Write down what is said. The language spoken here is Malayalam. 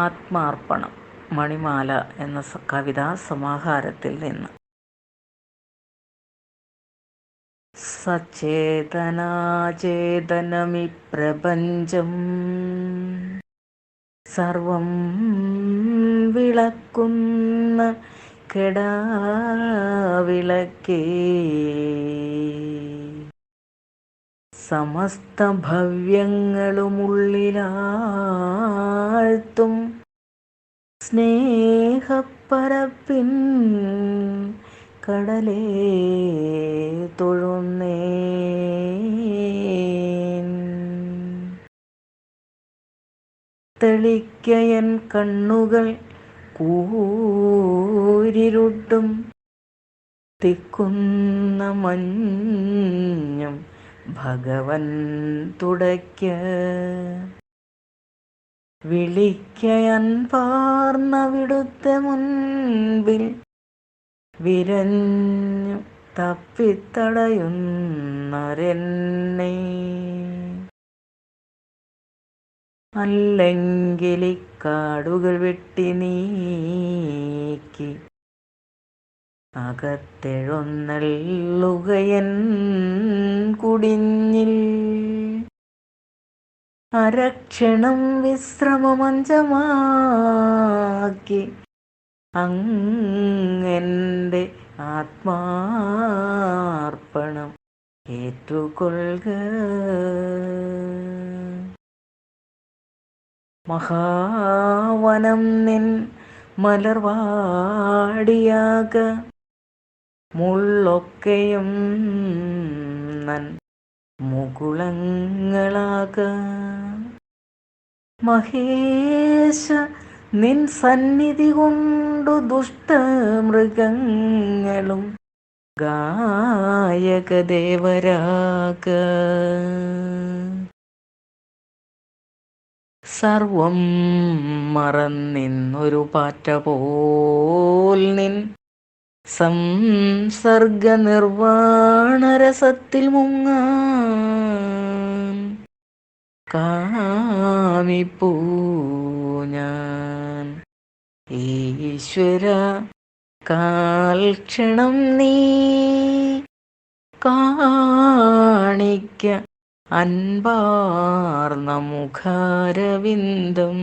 ആത്മാർപ്പണം മണിമാല എന്ന കവിതാ സമാഹാരത്തിൽ നിന്ന്. സചേതനാചേതനമി പ്രപഞ്ചം സർവം വിളക്കുന്ന കെടാവിളക്കേ. സമസ്ത ഭവ്യങ്ങളുമുള്ളിലാഴ്ത്തും സ്നേഹപ്പരപ്പിൻ കടലേ തൊഴുന്നേ തെളിക്കയൻ കണ്ണുകൾ കൂരിരുട്ടും തിക്കുന്ന മഞ്ഞും ഭഗവൻ തുടയ്ക്ക. വിളിക്കയൻ പാർന്ന വിടുത്ത മുൻപിൽ വിരഞ്ഞു തപ്പിത്തടയുന്നരെന്നെ. അല്ലെങ്കിൽ കാടുകൾ വെട്ടി നീക്കി അകത്തെഴുന്നള്ളുകയൻ കുടിഞ്ഞിൽ. അരക്ഷണം വിശ്രമമഞ്ചമാക്കി അങ്ങെന്റെ ആത്മാർപ്പണം ഏറ്റുകൊള്ളുക. മഹാവനം നിൻ മലർവാടിയാക മുള്ളൊക്കെയും നൻ മുകുളങ്ങളാക. മഹേശ നിൻ സന്നിധി കൊണ്ടു ദുഷ്ടമൃഗങ്ങളും ഗായകദേവരാക. സർവം മറന്നിന്നൊരു പാറ്റ പോൽ നിൻ സംസർഗ നിർവാണരസത്തിൽ മുങ്ങാൻ ഞാൻ. ഈശ്വര കാൽക്ഷണം നീ കാണിക്ക അൻപാർന്ന മുഖാരവിന്ദം